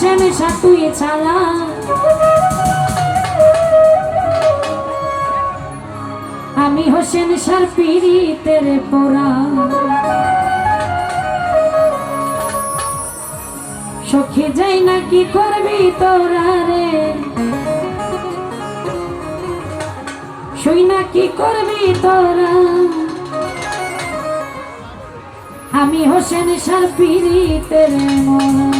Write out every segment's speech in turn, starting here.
sen esatu ছালা আমি হোসেন সার পিড়িতের পোড়া। সখী যাই না কি করবি তোরা রে? শুই না কি করবি তোরা? আমি হোসেন সার পিড়িতের মোড়া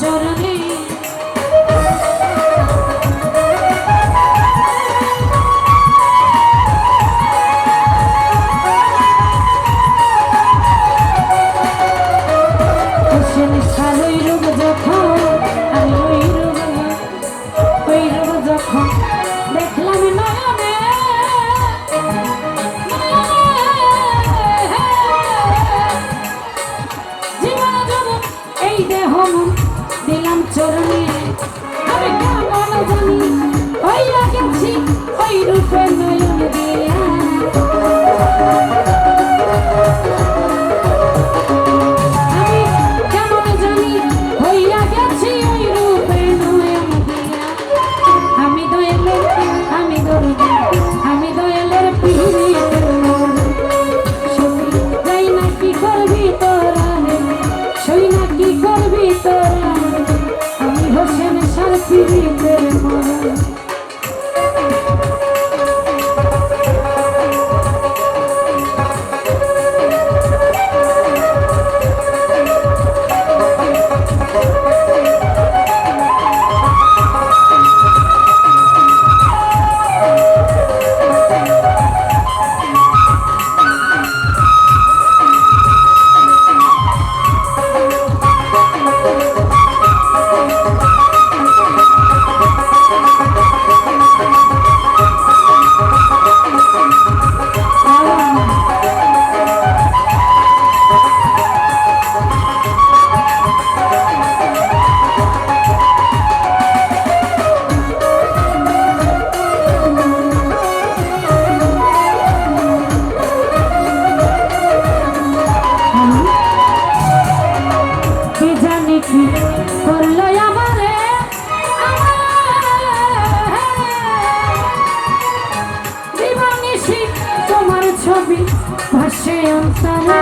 চরণে তোমার ছবি ভাসে অন্তরে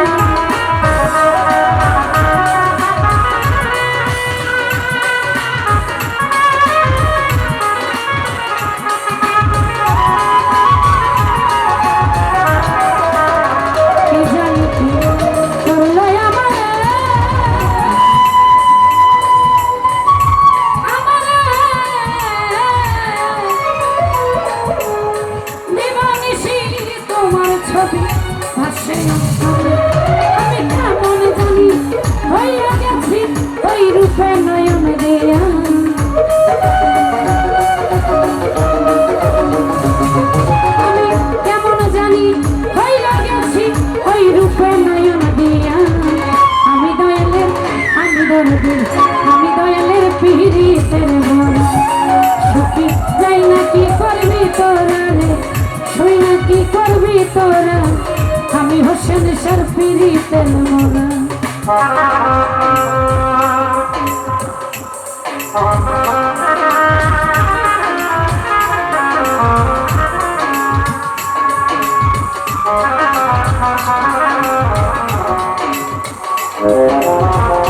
সার পিড়িতের মন তুমি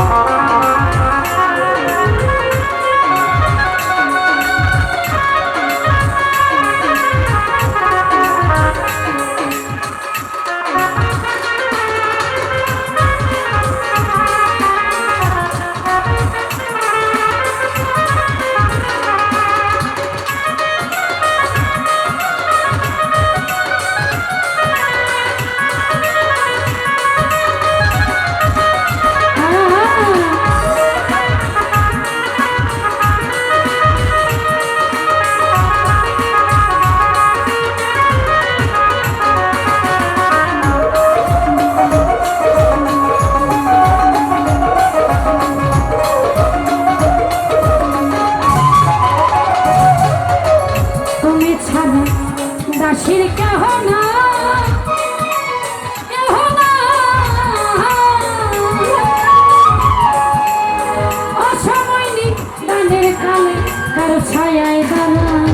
কারও ছায়ায় দাঁড়ায়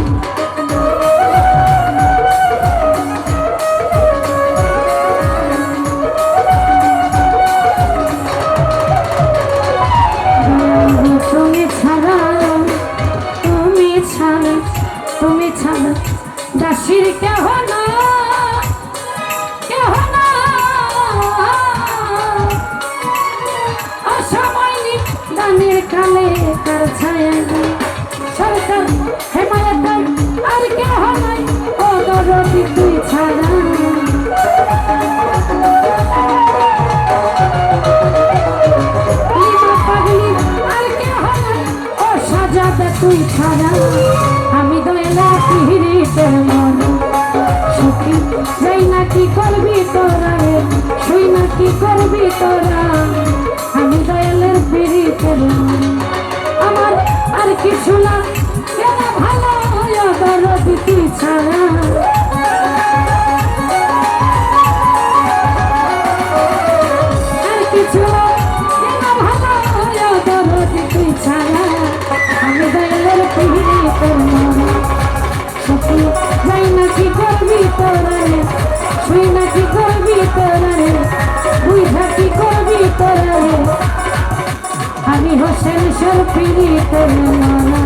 তুমি ছাড়া তুমি ছাড়া তুমি ছাড়া দাসির কেহ না কেহ না অসময় নি দানের কালে। তুই ছাড়া। তুই ছাড়া। আমি দয়ালা পিহিরিতের মন। সুখী, যাই কি করবি তোরা শুই কি করবি তোরা? আমি দয়ালের পিড়িতের মন। আমার আর কিছু না আমি তোরা তোরা তোরা হোসেন সর পিড়িতের মন